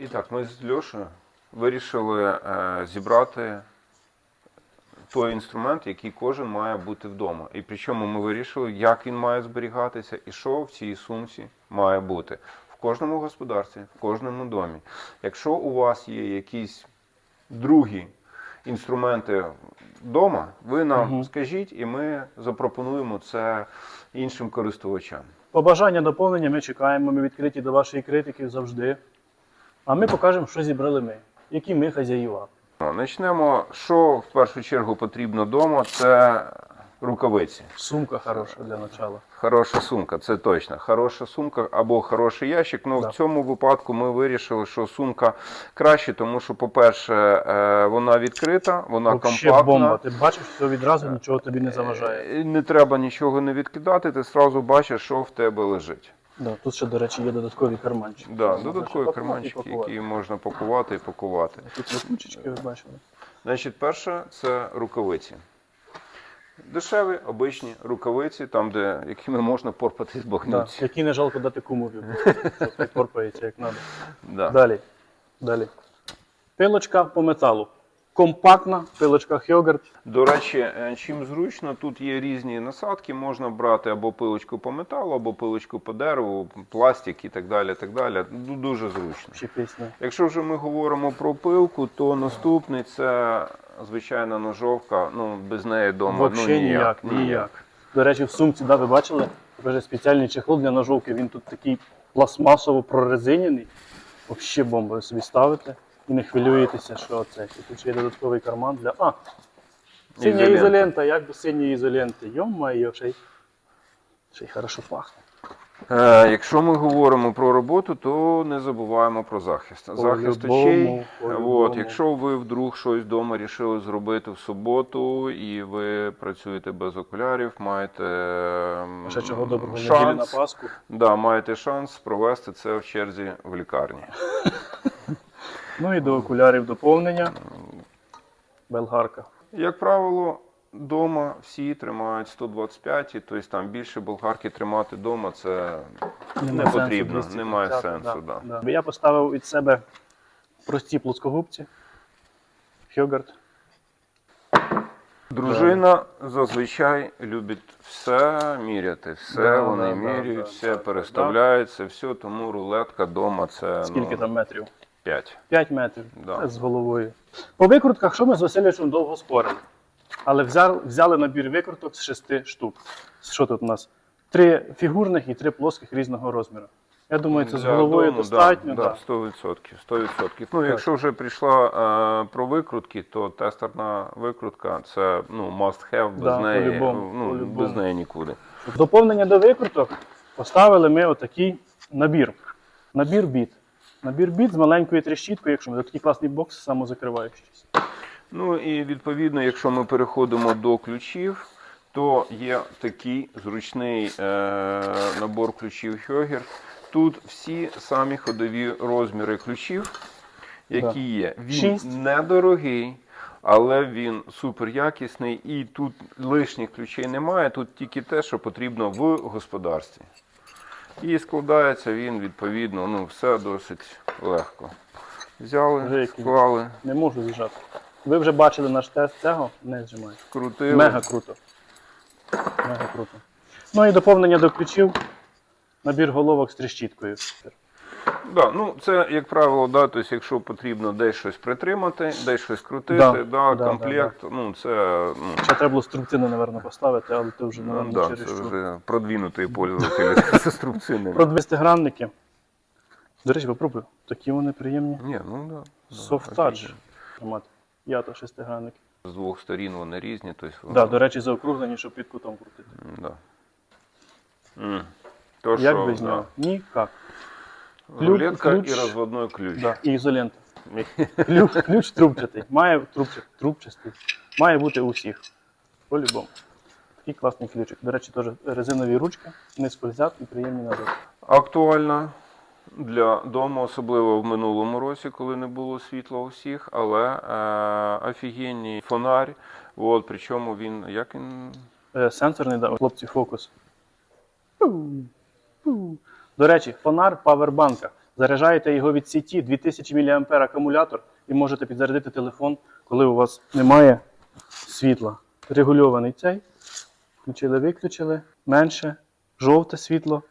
І так, ми з Льошею вирішили е, зібрати той інструмент, який кожен має бути вдома. І причому ми вирішили, як він має зберігатися і що в цій сумці має бути. В кожному господарстві, в кожному домі. Якщо у вас є якісь другі інструменти вдома, ви нам Мгм. скажіть, і ми запропонуємо це іншим користувачам. Побажання доповнення ми чекаємо, ми відкриті до вашої критики завжди. А ми покажемо, що зібрали ми, які ми хазяїва. Почнемо, що в першу чергу потрібно вдома, це рукавиці. Сумка хороша для начала. Хороша сумка, це точно. Хороша сумка або хороший ящик. Ну Да. в цьому випадку ми вирішили, що сумка краще, тому що, по-перше, е, вона відкрита, вона Вообще компактна. бомба. Ти бачиш, все відразу нічого тобі не заважає. Е, Не треба нічого не відкидати, ти одразу бачиш, що в тебе лежить. Да, тут ще, до речі, є додаткові карманчики. Да, Можна додаткові ще пакувати і карманчики, пакувати. які можна пакувати і пакувати. Тут липучечки, ви бачили. Значить, перше це рукавиці. Дешеві, обичні рукавиці, там, де, якими можна порпатись Да. бахнути. Які не жалко дати кумові, що порпається як треба. Да. Далі. Далі. Пилочка по металу. Компактна пилочка Хьогард. До речі, е, чим зручно, тут є різні насадки, можна брати або пилочку по металу, або пилочку по дереву, пластик і так далі. Так далі. Дуже зручно. Ще пісня. Якщо вже ми говоримо про пилку, то наступний це звичайна ножовка. Ну, без неї вдома ну, ніяк, ніяк. До речі, в сумці, да, ви бачили, вже спеціальний чехол для ножовки. Він тут такий пластмасово прорезинений. Взагалі бомба. Ви собі ставите і не хвилюєтеся, що це. І тут ще є додатковий карман для. А! Синя Ізолента. ізолента, як без синьої ізоленти. Йо-моє, ще й, ще й хорошо пахне. Е, якщо ми говоримо про роботу, то не забуваємо про захист. Захист По-любому, очей. От, якщо ви вдруг щось вдома рішили зробити в суботу і ви працюєте без окулярів, маєте ем, Ще чого доброго неділю на шанс, Пасху. да, маєте шанс провести це в черзі в лікарні. Ну і до окулярів доповнення. Белгарка. Як правило, вдома всі тримають 125, і, тобто там більше болгарки тримати вдома це не потрібно, 250, немає сенсу. Да. Я поставив від себе прості плоскогубці. Хьогард. Дружина зазвичай любить все міряти, все Да, вони да, да, міряють, да, все да, переставляються, все, тому рулетка вдома це Скільки ну, там метрів? 5. 5 метрів. Да. З головою. По викрутках, що ми з Васильовичем довго спорили. Але взяли, взяли набір викруток з 6 штук. Що тут у нас? Три фігурних і три плоских різного розміру. Я думаю, це з Для головою дому, достатньо. Да, Да, да, 100%. 100%. Ну, якщо вже прийшла е, про викрутки, то тестерна викрутка це ну, must have, без, Да, неї, по-любому, ну, по-любому. без неї нікуди. В доповнення до викруток поставили ми отакий набір. Набір біт. Набір біт з маленькою тріщіткою, якщо ми такий класний бокс самозакриваючийся. Ну і відповідно, якщо ми переходимо до ключів, то є такий зручний е, набор ключів Хьогер. Тут всі самі ходові розміри ключів, які є. Він Шість. недорогий, але він супер якісний і тут лишніх ключей немає. Тут тільки те, що потрібно в господарстві. І складається він відповідно, ну все досить легко. Взяли, склали, Не можу зжати. Ви вже бачили наш тест цього, не зжимаю. крутили. Мега круто. Мега круто. Ну і доповнення до ключів. Набір головок з тріщіткою. Да, ну це як правило, да, тобто, якщо потрібно десь щось притримати, десь щось крутити, Да, да, да, комплект, ну це, ну, Ще треба було струбцину, напевно, поставити, але ти вже, ну, напевно, да, через це що. вже продвинутий пользователь з струбцинами. Про 200-гранники. До речі, попробуй. Такі вони приємні. Ні, ну да. да, Soft touch. офігенно. То шестигранники. З двох сторін вони різні, тобто, Так, да, до речі, заокруглені, щоб під кутом крутити. да. М. То, Як що, без да. нього? Ніяк. Рулетка ключ. і розводной ключ. Да. І ізолента. Ключ, ключ трубчатий. Має трубчатий, трубчастий. Має бути у всіх. По-любому. Такий класний ключик. До речі, теж резинові ручки, не скользять і приємні на руку. Актуальна для дому, особливо в минулому році, коли не було світла у всіх, але е, офігенний фонарь. От, причому він, як він. Е, Сенсорний, да, хлопці, фокус. Пу, пу. До речі, фонар павербанка. Заряджаєте його від сіті 2000 мА акумулятор і можете підзарядити телефон, коли у вас немає світла. Регульований цей. Включили, виключили. Менше жовте світло,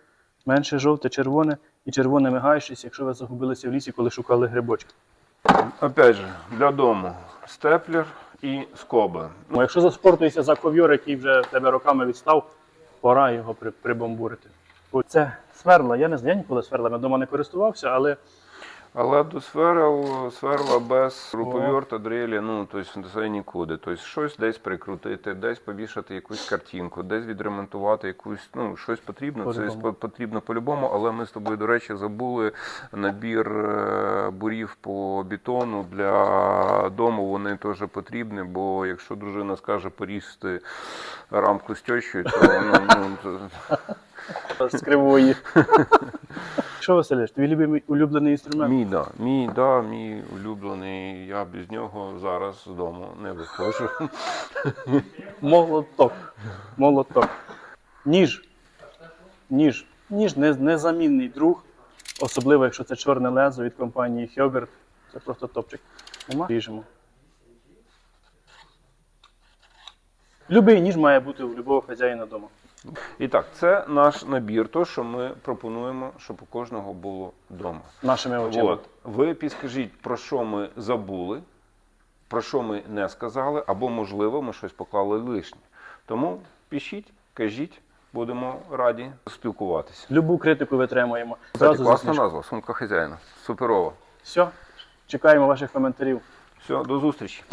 менше жовте, червоне і червоне мигаючись, якщо ви загубилися в лісі, коли шукали грибочки. Опять же, для дому степлер і скоби. Ну, якщо заспортуєшся за ковйор, який вже в тебе роками відстав, пора його при, прибомбурити. Це сверла, я не знаю, я ніколи сверлами вдома не користувався, але Але до сверл, сверла без руповерта, дрелі, ну, тобто це нікуди. Тобто щось десь прикрутити, десь повішати якусь картинку, десь відремонтувати якусь, ну, щось потрібно. Це По-любому. по- потрібно по-любому, але ми з тобою, до речі, забули набір е, бурів по бетону для дому. Вони теж потрібні, бо якщо дружина скаже порізати рамку з тещою, то ну, ну, з кривої. Що, Василіш, твій любимий улюблений інструмент? Мій, да, мій, да, мій улюблений. Я без нього зараз з дому не виходжу. Молоток. Молоток. Ніж. Ніж. Ніж не- незамінний друг, особливо якщо це чорне лезо від компанії Hubert. Це просто топчик. Нема? Ріжемо. Любий ніж має бути у будь-якого хазяїна вдома. І так, це наш набір, то, що ми пропонуємо, щоб у кожного було вдома. Нашими очима. От. Ви підскажіть, про що ми забули, про що ми не сказали, або, можливо, ми щось поклали лишнє. Тому пишіть, кажіть, будемо раді спілкуватися. Любу критику витримуємо. Кстати, Зразу класна знижку. назва, сумка хазяїна. Суперова. Все. Чекаємо ваших коментарів. Все, до зустрічі.